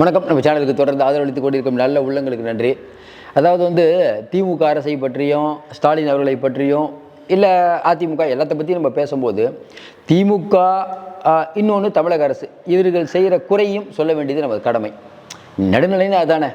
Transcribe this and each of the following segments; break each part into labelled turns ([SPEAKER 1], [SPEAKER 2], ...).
[SPEAKER 1] வணக்கம். நம்ம சேனலுக்கு தொடர்ந்து ஆதரவளித்து கொண்டிருக்கும் நல்ல உள்ளங்களுக்கு நன்றி. அதாவது வந்து திமுக அரசை பற்றியும் ஸ்டாலின் அவர்களை பற்றியும் இல்லை அதிமுக எல்லாத்த பற்றியும் நம்ம பேசும்போது திமுக இன்னொன்று தமிழக அரசு. இவர்கள் செய்கிற குறையும் சொல்ல வேண்டியது நமது கடமை. நடுநிலைன்னு அதானே?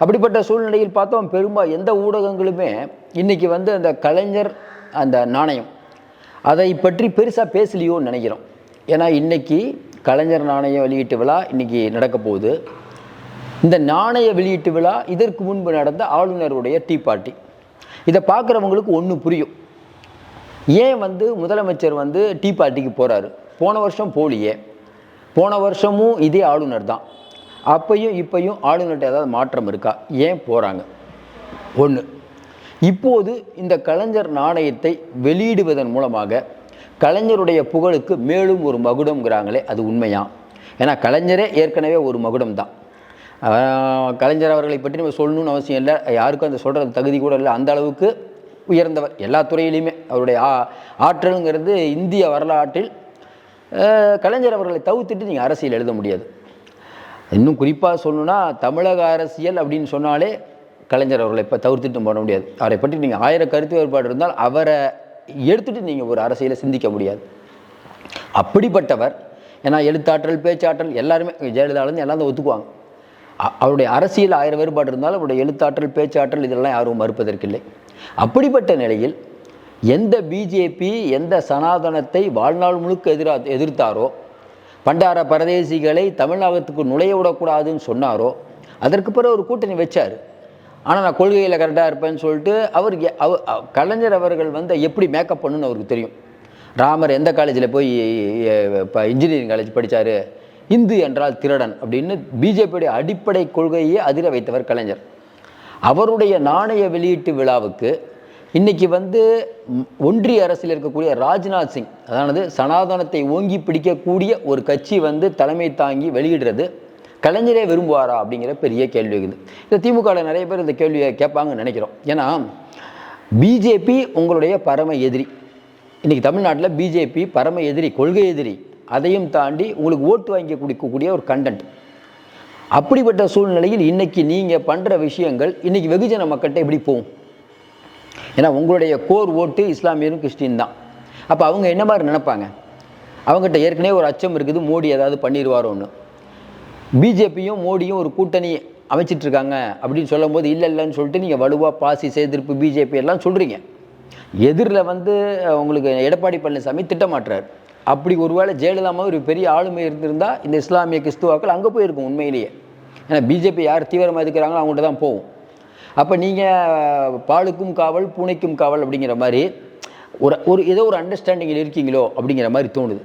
[SPEAKER 1] அப்படிப்பட்ட சூழ்நிலையில் பார்த்தோம் பெரும்பாலும் எந்த ஊடகங்களுமே இன்றைக்கி வந்து அந்த கலைஞர் அந்த நாணயம் அதை பற்றி பெருசாக பேசலையோன்னு நினைக்கிறோம். ஏன்னா இன்றைக்கி கலைஞர் நாணய வெளியீட்டு விழா இன்னைக்கு நடக்க போகுது. இந்த நாணய வெளியீட்டு விழா இதற்கு முன்பு நடந்த ஆளுநருடைய டீ பார்ட்டி. இதை பார்க்குறவங்களுக்கு ஒன்று புரியும். ஏன் வந்து முதலமைச்சர் வந்து டீ பார்ட்டிக்கு போகிறாரு போன வருஷம் போலியே. போன வருஷமும் இதே ஆளுநர் தான். அப்பையும் இப்பையும் ஆளுநர்கிட்ட ஏதாவது மாற்றம் இருக்கா? ஏன் போகிறாங்க ஒன்று இப்போது இந்த கலைஞர் நாணயத்தை வெளியிடுவதன் மூலமாக கலைஞருடைய புகழுக்கு மேலும் ஒரு மகுடம்ங்கிறாங்களே அது உண்மையா? ஏன்னா கலைஞரே ஏற்கனவே ஒரு மகுடம் தான் கலைஞர் அவர்களை பற்றி நம்ம சொல்லணும்னு அவசியம் இல்லை. யாருக்கும் அந்த சொல்கிற தகுதி கூட இல்லை. அந்த அளவுக்கு உயர்ந்தவர் எல்லா துறையிலையுமே அவருடைய ஆ ஆற்றலுங்கிறது இந்திய வரலாற்றில் கலைஞர் அவர்களை தவிர்த்துட்டு நீங்கள் அரசியல் எழுத முடியாது. இன்னும் குறிப்பாக சொல்லணுன்னா தமிழக அரசியல் அப்படின்னு சொன்னாலே கலைஞர் அவர்களை இப்போ தவிர்த்துட்டு போட முடியாது. அவரை பற்றி நீங்கள் ஆயிரம் கருத்து வேறுபாடு இருந்தால் அவரை எடுத்துட்டு நீங்கள் ஒரு அரசியலை சிந்திக்க முடியாது. அப்படிப்பட்டவர் ஏன்னா எழுத்தாற்றல் பேச்சாற்றல் எல்லாருமே ஜெயலலிதாலேருந்து எல்லாம் தான் ஒத்துக்குவாங்க. அவருடைய அரசியல் ஆயிரம் வேறுபாடு இருந்தாலும் அவருடைய எழுத்தாற்றல் பேச்சாற்றல் இதெல்லாம் யாரும் மறுப்பதற்கில்லை. அப்படிப்பட்ட நிலையில் எந்த பிஜேபி எந்த சனாதனத்தை வாழ்நாள் முழுக்க எதிரா எதிர்த்தாரோ பண்டார பரதேசிகளை தமிழகத்துக்கு நுழைய விடக்கூடாதுன்னு சொன்னாரோ அதற்கு பிறகு ஒரு கூட்டணி வச்சார். ஆனால் நான் கொள்கையில் கரெக்டாக இருப்பேன்னு சொல்லிட்டு அவர் அவ- கலைஞர் அவர்கள் வந்து எப்படி மேக்கப் பண்ணுன்னு அவருக்கு தெரியும். ராமர் எந்த காலேஜில் போய் இப்போ இன்ஜினியரிங் காலேஜ் படித்தார் இந்து என்றால் திருடன் அப்படின்னு பிஜேபியுடைய அடிப்படை கொள்கையை அதிர வைத்தவர் கலைஞர். அவருடைய நாணய வெளியீட்டு விழாவுக்கு இன்றைக்கி வந்து ஒன்றிய அரசில் இருக்கக்கூடிய ராஜ்நாத் சிங் அதானது சனாதனத்தை ஓங்கி பிடிக்கக்கூடிய ஒரு கட்சி வந்து தலைமை தாங்கி வெளியிடுறது. கலைஞரே விரும்புவாரா அப்படிங்கிற பெரிய கேள்வி இருக்குது. இந்த திமுகவில் நிறைய பேர் இந்த கேள்வியை கேட்பாங்கன்னு நினைக்கிறோம். ஏன்னா பிஜேபி உங்களுடைய பரம எதிரி. இன்றைக்கி தமிழ்நாட்டில் பிஜேபி பரம எதிரி கொள்கை எதிரி. அதையும் தாண்டி உங்களுக்கு ஓட்டு வாங்கி கொடுக்கக்கூடிய ஒரு கண்டென்ட் அப்படிப்பட்ட சூழ்நிலையில் இன்றைக்கி நீங்கள் பண்ணுற விஷயங்கள் இன்றைக்கி வெகுஜன மக்கள்கிட்ட எப்படி போகும்? ஏன்னா உங்களுடைய கோர் ஓட்டு இஸ்லாமியரும் கிறிஸ்டின் தான். அப்போ அவங்க என்ன மாதிரி நினைப்பாங்க? அவங்ககிட்ட ஏற்கனவே ஒரு அச்சம் இருக்குது மோடி ஏதாவது பண்ணிடுவாரோன்னு. பிஜேபியும் மோடியும் ஒரு கூட்டணி அமைச்சிட்ருக்காங்க அப்படின்னு அப்படின்னு சொல்லும்போது இல்லை இல்லைன்னு சொல்லிட்டு நீங்கள் வலுவாக பாசி சேர்த்திருப்பு பிஜேபி எல்லாம் சொல்கிறீங்க எதிரில் வந்து உங்களுக்கு எடப்பாடி பழனிசாமி திட்டமாட்டுறார் அப்படி ஒருவேளை ஜெயலலிதாமல் ஒரு பெரிய ஆளுமை இருந்திருந்தால் இந்த இஸ்லாமிய கிறிஸ்துவாக்கள் அங்கே போயிருக்கும் உண்மையிலேயே. ஏன்னா பிஜேபி யார் தீவிரமாக இருக்கிறாங்களோ அவங்கள்ட்ட தான் போகும். அப்போ நீங்கள் பாலுக்கும் காவல் பூனைக்கும் காவல் அப்படிங்கிற மாதிரி ஒரு ஒரு ஏதோ ஒரு அண்டர்ஸ்டாண்டிங்கில் இருக்கீங்களோ அப்படிங்கிற மாதிரி தோணுது.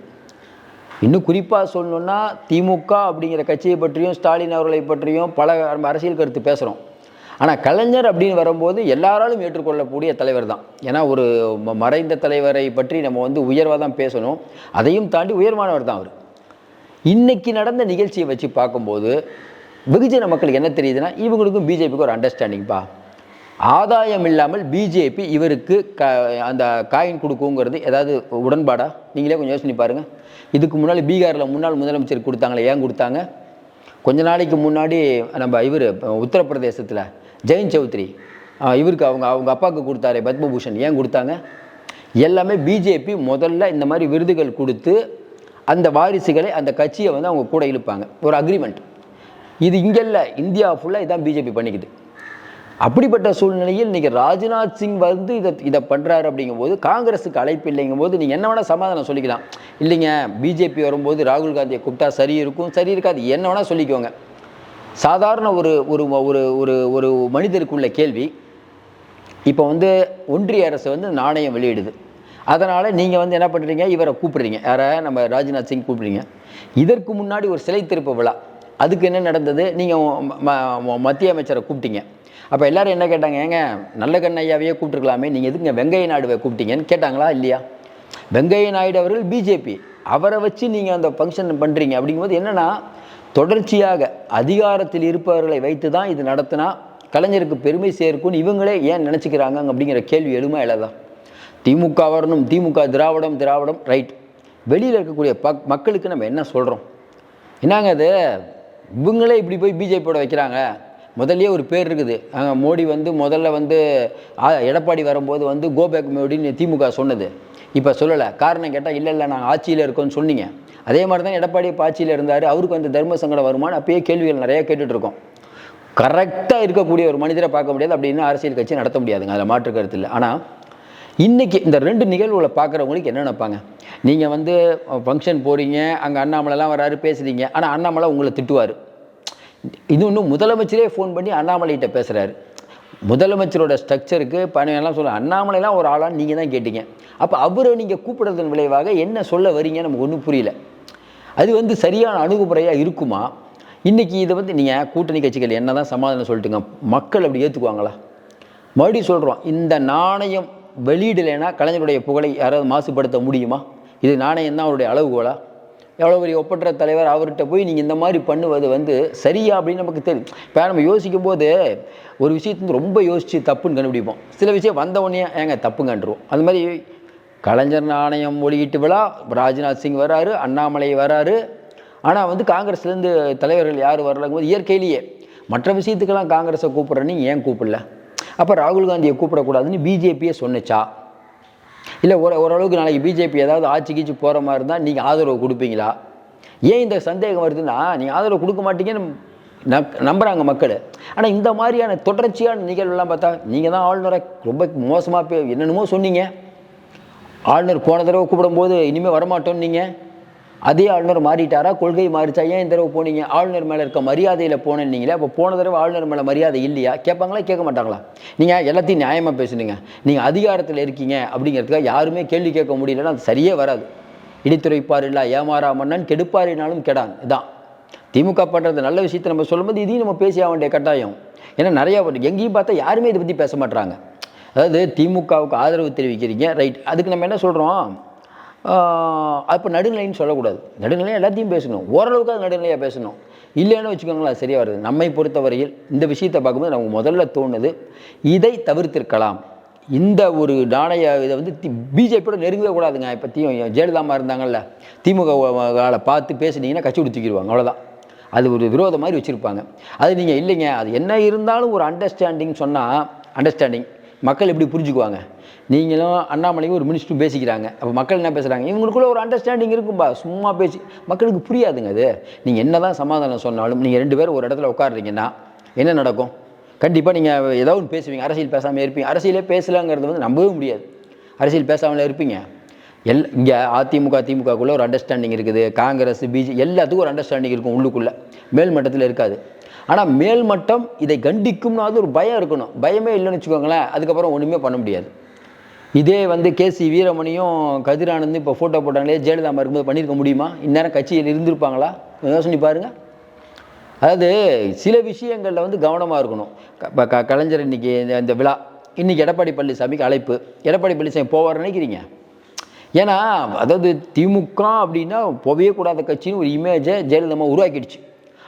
[SPEAKER 1] இன்னும் குறிப்பாக சொல்லணுன்னா திமுக அப்படிங்கிற கட்சியை பற்றியும் ஸ்டாலின் அவர்களை பற்றியும் பல நம்ம அரசியல் கருத்து பேசுகிறோம் ஆனால் கலைஞர் அப்படின்னு வரும்போது எல்லாராலும் ஏற்றுக்கொள்ளக்கூடிய தலைவர் தான். ஏன்னா ஒரு மறைந்த தலைவரை பற்றி நம்ம வந்து உயர்வாக தான் பேசணும். அதையும் தாண்டி உயர்வானவர் தான் அவர். இன்னைக்கு நடந்த நிகழ்ச்சியை வச்சு பார்க்கும்போது வெகுஜன மக்களுக்கு என்ன தெரியுதுன்னா இவங்களுக்கும் பிஜேபிக்கு ஒரு அண்டர்ஸ்டாண்டிங்ப்பா ஆதாயம் இல்லாமல் பிஜேபி இவருக்கு க அந்த காயின் கொடுக்குங்கிறது ஏதாவது உடன்பாடா? நீங்களே கொஞ்சம் யோசனை பாருங்கள் இதுக்கு முன்னாடி பீகாரில் முன்னாள் முதலமைச்சர் கொடுத்தாங்களே ஏன் கொடுத்தாங்க? கொஞ்ச நாளைக்கு முன்னாடி நம்ம இவர் உத்தரப்பிரதேசத்தில் ஜெயின் சௌத்ரி இவருக்கு அவங்க அவங்க அப்பாவுக்கு கொடுத்தாரே பத்மபூஷன். ஏன் கொடுத்தாங்க? எல்லாமே பிஜேபி முதல்ல இந்த மாதிரி விருதுகள் கொடுத்து அந்த வாரிசுகளை அந்த கட்சியை வந்து அவங்க கூட இழுப்பாங்க. ஒரு அக்ரிமெண்ட் இது இங்கே இல்லை இந்தியா ஃபுல்லாக இதான் பிஜேபி பண்ணிக்குது. அப்படிப்பட்ட சூழ்நிலையில் நீங்கள் ராஜ்நாத் சிங் வந்து இதை இதை பண்ணுறாரு அப்படிங்கும்போது காங்கிரஸுக்கு அழைப்பு இல்லைங்கும் போது நீங்கள் என்ன வேணால் சமாதானம் சொல்லிக்கலாம். இல்லைங்க பிஜேபி வரும்போது ராகுல் காந்தியை கூப்பிட்டா சரி இருக்கும் சரி இருக்காது. என்ன வேணால் சொல்லிக்கோங்க. சாதாரண ஒரு ஒரு ஒரு ஒரு ஒரு மனிதருக்குள்ள கேள்வி இப்போ வந்து ஒன்றிய அரசு வந்து நாணயம் வெளியிடுது. அதனால் நீங்கள் வந்து என்ன பண்ணுறீங்க இவரை கூப்பிடுறீங்க. யாரை? நம்ம ராஜ்நாத் சிங் கூப்பிடுறீங்க. இதற்கு முன்னாடி ஒரு சிலை திருப்ப விழா. அதுக்கு என்ன நடந்தது? நீங்கள் மத்திய அமைச்சரை கூப்பிட்டீங்க. அப்போ எல்லாரும் என்ன கேட்டாங்க? ஏங்க நல்ல கண்ணையாவையே கூப்பிட்டுருக்கலாமே. நீங்கள் எதுக்குங்க வெங்கைய நாயுடுவை கூப்பிட்டீங்கன்னு கேட்டாங்களா? இல்லையா? வெங்கைய நாயுடு அவர்கள் பிஜேபி அவரை வச்சு நீங்கள் அந்த ஃபங்க்ஷன் பண்ணுறீங்க அப்படிங்கும்போது என்னென்னா தொடர்ச்சியாக அதிகாரத்தில் இருப்பவர்களை வைத்து தான் இது நடத்தினா கலைஞருக்கு பெருமை சேர்க்கும்னு இவங்களே ஏன் நினச்சிக்கிறாங்க அப்படிங்கிற கேள்வி எழுமா இல்லாதா திமுக வரணும். திமுக திராவிடம் திராவிடம் ரைட் வெளியில் இருக்கக்கூடிய பக் மக்களுக்கு நம்ம என்ன சொல்கிறோம் என்னங்க அது? இவங்களே இப்படி போய் பிஜேபியோட வைக்கிறாங்க. முதல்லையே ஒரு பேர் இருக்குது. மோடி வந்து முதல்ல வந்து எடப்பாடி வரும்போது வந்து கோபேக் மோடின்னு திமுக சொன்னது. இப்போ சொல்லலை. காரணம் கேட்டால் இல்லை இல்லை நாங்கள் ஆட்சியில் இருக்கோம்னு சொன்னீங்க. அதே மாதிரி தான் எடப்பாடி இப்போ ஆட்சியில் இருந்தார். அவருக்கு வந்து தர்ம சங்கடம் வருமானு அப்பயே கேள்விகள் நிறையா கேட்டுட்ருக்கோம் கரெக்டாக இருக்கக்கூடிய ஒரு மனிதரை பார்க்க முடியாது அப்படின்னு அரசியல் கட்சி நடத்த முடியாதுங்க. அதில் மாற்று கருத்து இல்லை. ஆனால் இன்றைக்கி இந்த ரெண்டு நிகழ்வுகளை பார்க்குறவங்களுக்கு என்ன நினைப்பாங்க? நீங்கள் வந்து ஃபங்க்ஷன் போகிறீங்க அங்கே அண்ணாமலைலாம் வராரு பேசுகிறீங்க ஆனால் அண்ணாமலை உங்களை திட்டுவார். இது இன்னும் முதலமைச்சரே ஃபோன் பண்ணி அண்ணாமலைகிட்ட பேசுகிறாரு முதலமைச்சரோட ஸ்ட்ரக்சருக்கு பணியெல்லாம் சொல்ல அண்ணாமலைலாம் ஒரு ஆளான்னு நீங்கள் தான் கேட்டீங்க. அப்போ அவரை நீங்கள் கூப்பிடுறதன் விளைவாக என்ன சொல்ல வரீங்க நமக்கு ஒன்றும் புரியல. அது வந்து சரியான அணுகுமுறையாக இருக்குமா? இன்றைக்கி இதை வந்து நீங்கள் கூட்டணி கட்சிகள் என்ன தான் சமாதானம் சொல்லிட்டுங்க மக்கள் அப்படி ஏற்றுக்குவாங்களா மறுபடியும் சொல்கிறோம் இந்த நாணயம் வெளியிடலைன்னா கலைஞருடைய புகழை யாராவது மாசுபடுத்த முடியுமா? இது நாணயம் தான் அவருடைய அளவுகோலா? எவ்வளோ பெரிய ஒப்பற்ற தலைவர் அவர்கிட்ட போய் நீங்கள் இந்த மாதிரி பண்ணுவது வந்து சரியா அப்படின்னு நமக்கு தெரியும். இப்போ நம்ம யோசிக்கும் போது ஒரு விஷயத்தை வந்து ரொம்ப யோசித்து தப்புன்னு கண்டுபிடிப்போம். சில விஷயம் வந்த உடனே ஏங்க தப்புங்கன்றுவோம். அது மாதிரி கலைஞர் நாணயம் வெளியீட்டு விழா ராஜ்நாத் சிங் வராரு அண்ணாமலை வராரு ஆனால் வந்து காங்கிரஸ்லேருந்து தலைவர்கள் யார் வரலங்கும் போது இயற்கையிலேயே. மற்ற விஷயத்துக்கெல்லாம் காங்கிரஸை கூப்பிட்றேன்னு ஏன் கூப்பிடல? அப்போ ராகுல் காந்தியை கூப்பிடக்கூடாதுன்னு பிஜேபியே சொன்னிச்சா. இல்லை ஒரு ஓரளவுக்கு நாளைக்கு பிஜேபி ஏதாவது ஆட்சி கீச்சு போகிற மாதிரி இருந்தால் நீங்கள் ஆதரவு கொடுப்பீங்களா? ஏன் இந்த சந்தேகம் வருதுன்னா நீங்கள் ஆதரவு கொடுக்க மாட்டீங்கன்னு நம்புகிறாங்க மக்கள். ஆனால் இந்த மாதிரியான தொடர்ச்சியான நிகழ்வுலாம் பார்த்தா நீங்கள் தான் ஆளுநரை ரொம்ப மோசமாக என்னென்னமோ சொன்னீங்க. ஆளுநர் போன தடவை கூப்பிடும்போது இனிமேல் வரமாட்டோன்னு நீங்கள் அதே ஆளுநர் மாறிட்டாரா? கொள்கை மாறிச்சா? ஏன் இந்த தடவை போனீங்க? ஆளுநர் மேலே இருக்க மரியாதையில் போனேன்னீங்களே அப்போ போன தடவை ஆளுநர் மேலே மரியாதை இல்லையா? கேட்பாங்களா? கேட்க மாட்டாங்களா? நீங்கள் எல்லாத்தையும் நியாயமாக பேசுனீங்க. நீங்கள் அதிகாரத்தில் இருக்கீங்க அப்படிங்கிறதுக்காக யாருமே கேள்வி கேட்க முடியலன்னா அது சரியே வராது. இடித்துரைப்பார் இல்லை ஏமாறா மன்னன் கெடுப்பாரினாலும் கெடான். இதான். திமுக பண்ணுறது நல்ல விஷயத்தை நம்ம சொல்லும்போது இதையும் நம்ம பேசிய வேண்டிய கட்டாயம். ஏன்னா நிறையா எங்கேயும் பார்த்தா யாருமே இதை பற்றி பேச மாட்டுறாங்க அதாவது திமுகவுக்கு ஆதரவு தெரிவிக்கிறீங்க. ரைட். அதுக்கு நம்ம என்ன சொல்கிறோம் அப்போ நடுநிலைன்னு சொல்லக்கூடாது. நடுநிலை எல்லாத்தையும் பேசணும். ஓரளவுக்கு அது நடுநிலையாக பேசணும். இல்லைன்னு வச்சுக்கோங்களேன் சரியாக வருது. நம்மை பொறுத்தவரையில் இந்த விஷயத்தை பார்க்கும்போது நமக்கு முதல்ல தோணுது இதை தவிர்த்திருக்கலாம். இந்த ஒரு நாணய இதை வந்து தி பிஜேபியோட நெருங்கவே கூடாதுங்க. இப்போ தீ ஜெயலலிதாமா இருந்தாங்கல்ல திமுக ஆளை பார்த்து பேசுனீங்கன்னா கட்சி விட்டு தூக்கிடுவாங்க. அவ்வளோதான் அது ஒரு விரோதம் மாதிரி வச்சுருப்பாங்க. அது நீங்கள் இல்லைங்க. அது என்ன இருந்தாலும் ஒரு அண்டர்ஸ்டாண்டிங் சொன்னால் அண்டர்ஸ்டாண்டிங் மக்கள் எப்படி புரிஞ்சுக்குவாங்க? நீங்களும் அண்ணாமலையும் ஒரு மினிஸ்டரும் பேசிக்கிறாங்க. அப்போ மக்கள் என்ன பேசுகிறாங்க இவங்களுக்குள்ள ஒரு அண்டர்ஸ்டாண்டிங் இருக்கும்பா. சும்மா பேசி மக்களுக்கு புரியாதுங்க அது. நீங்கள் என்ன தான் சமாதானம் சொன்னாலும் நீங்கள் ரெண்டு பேரும் ஒரு இடத்துல உட்காடுறீங்கன்னா என்ன நடக்கும்? கண்டிப்பாக நீங்கள் ஏதோ ஒன்று பேசுவீங்க. அரசியல் பேசாமல் இருப்பீங்க. அரசியலே பேசலாங்கிறது வந்து நம்பவே முடியாது. அரசியல் பேசாமலே இருப்பீங்க. எல் இங்கே அதிமுக திமுகக்குள்ளே ஒரு அண்டர்ஸ்டாண்டிங் இருக்குது. காங்கிரஸ் பிஜே எல்லாத்துக்கும் ஒரு அண்டர்ஸ்டாண்டிங் இருக்கும் உள்ளுக்குள்ளே. மேல்மட்டத்தில் இருக்காது. ஆனால் மேல்மட்டம் இதை கண்டிக்கும்னாவது ஒரு பயம் இருக்கணும். பயமே இல்லைன்னு வச்சுக்கோங்களேன். அதுக்கப்புறம் ஒன்றுமே பண்ண முடியாது. இதே வந்து கேசி வீரமணியும் கதிரானந்தும் இப்போ ஃபோட்டோ போட்டாங்களே ஜெயலலிதா இருக்கும்போது பண்ணியிருக்க முடியுமா? இந்நேரம் கட்சியில் இருந்திருப்பாங்களா? யோசனை பாருங்கள் அதாவது சில விஷயங்களில் வந்து கவனமாக இருக்கணும். இப்போ க கலைஞர் இன்னைக்கு இந்த இந்த விழா. இன்னைக்கு எடப்பாடி பழனிசாமிக்கு அழைப்பு. எடப்பாடி பழனிசாமி போவார் நினைக்கிறீங்க? ஏன்னா அதாவது திமுக அப்படின்னா போகவே கூடாத கட்சின்னு ஒரு இமேஜை ஜெயலலிதா உருவாக்கிடுச்சு.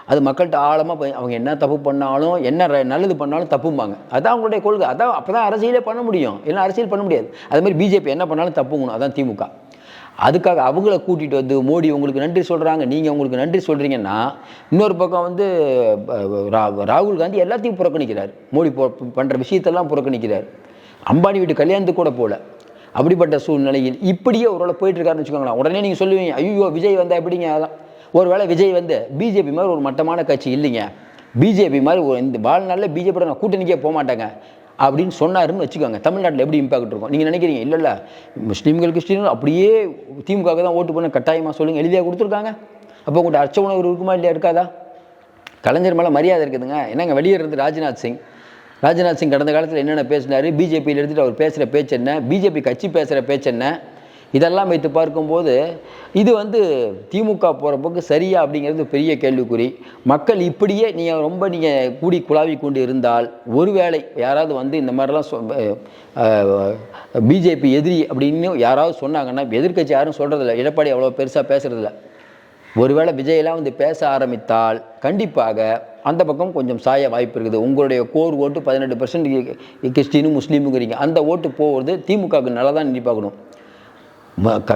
[SPEAKER 1] அது மக்கள்கிட்ட ஆழமாக போய் அவங்க என்ன தப்பு பண்ணாலும் என்ன ர- நல்லது பண்ணாலும் தப்பும்பாங்க. அதுதான் அவங்களுடைய கொள்கை. அதான் அப்போ தான் அரசியலே பண்ண முடியும். இல்லைன்னா அரசியல் பண்ண முடியாது. அது மாதிரி பிஜேபி என்ன பண்ணாலும் தப்புங்கணும். அதான் திமுக. அதுக்காக அவங்கள கூட்டிகிட்டு வந்து மோடி உங்களுக்கு நன்றி சொல்கிறாங்க நீங்கள் உங்களுக்கு நன்றி சொல்கிறீங்கன்னா இன்னொரு பக்கம் வந்து ராகுல் காந்தி எல்லாத்தையும் புறக்கணிக்கிறார். மோடி பண்ணுற விஷயத்தெல்லாம் புறக்கணிக்கிறார். அம்பானி வீட்டு கல்யாணத்துக்கு கூட போகல அப்படிப்பட்ட சூழ்நிலையில் இப்படியே ஒரு போயிட்டு இருக்காருன்னு வச்சுக்கோங்களேன். உடனே நீங்கள் சொல்லுவீங்க ஐயோ விஜய் வந்தால் எப்படிங்க? அதான் ஒருவேளை விஜய் வந்து பிஜேபி மாதிரி ஒரு மட்டமான கட்சி இல்லைங்க. பிஜேபி மாதிரி ஒரு இந்த வாழ்நாளில் பிஜேபியோட நான் கூட்டணிக்கே போக மாட்டேங்க. அப்படின்னு சொன்னாருன்னு வச்சுக்கோங்க. தமிழ்நாட்டில் எப்படி இம்பாக்ட் இருக்கும்? நீங்கள் நினைக்கிறீங்க? இல்லை இல்லை. முஸ்லீம்கள் கிறிஸ்டின்கள் அப்படியே திமுக தான் ஓட்டு பண்ண கட்டாயமாக சொல்லுங்கள் எழுதியாக கொடுத்துருக்காங்க. அப்போ உங்கள்கிட்ட அச்ச உணவு இருக்குமா இல்லையா இருக்காதா? கலைஞர் மேலே மரியாதை இருக்குதுங்க. என்னங்க வெளியே இருந்து ராஜ்நாத் சிங்? ராஜ்நாத் சிங் கடந்த காலத்தில் என்னென்ன பேசினார்? பிஜேபியில் எடுத்துகிட்டு அவர் பேசுகிற பேச்சு என்ன? பிஜேபி கட்சி பேசுகிற பேச்சு என்ன? இதெல்லாம் வைத்து பார்க்கும்போது இது வந்து திமுக போகிற போக்கு சரியா அப்படிங்கிறது பெரிய கேள்விக்குறி. மக்கள் இப்படியே நீங்கள் ரொம்ப நீங்கள் கூடி குழாவி கொண்டு இருந்தால் ஒருவேளை யாராவது வந்து இந்த மாதிரிலாம் சொ பிஜேபி எதிரி அப்படின்னு யாராவது சொன்னாங்கன்னா எதிர்க்கட்சி யாரும் சொல்கிறதில்ல எடப்பாடி அவ்வளோ பெருசாக பேசுகிறதில்ல ஒருவேளை விஜயெல்லாம் வந்து பேச ஆரம்பித்தால் கண்டிப்பாக அந்த பக்கம் கொஞ்சம் சாய வாய்ப்பு இருக்குது. உங்களுடைய கோர் ஓட்டு பதினெட்டு பர்சன்ட் கிறிஸ்டினும் முஸ்லீமுங்கிறீங்க. அந்த ஓட்டு போகிறது திமுகவுக்கு நல்லா தான் நினைப்பாக்கணும்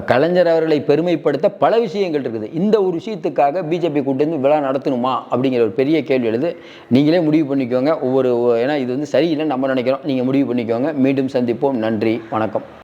[SPEAKER 1] கலைஞர் அவர்களை பெருமைப்படுத்த பல விஷயங்கள் இருக்குது. இந்த ஒரு விஷயத்துக்காக பிஜேபி கூட்டு வந்து விழா நடத்தணுமா? அப்படிங்கிற ஒரு பெரிய கேள்வி எழுது. நீங்களே முடிவு பண்ணிக்கோங்க. ஒவ்வொரு ஏன்னா இது வந்து சரியில்லைன்னு நம்ம நினைக்கிறோம். நீங்கள் முடிவு பண்ணிக்கோங்க. மீண்டும் சந்திப்போம். நன்றி. வணக்கம்.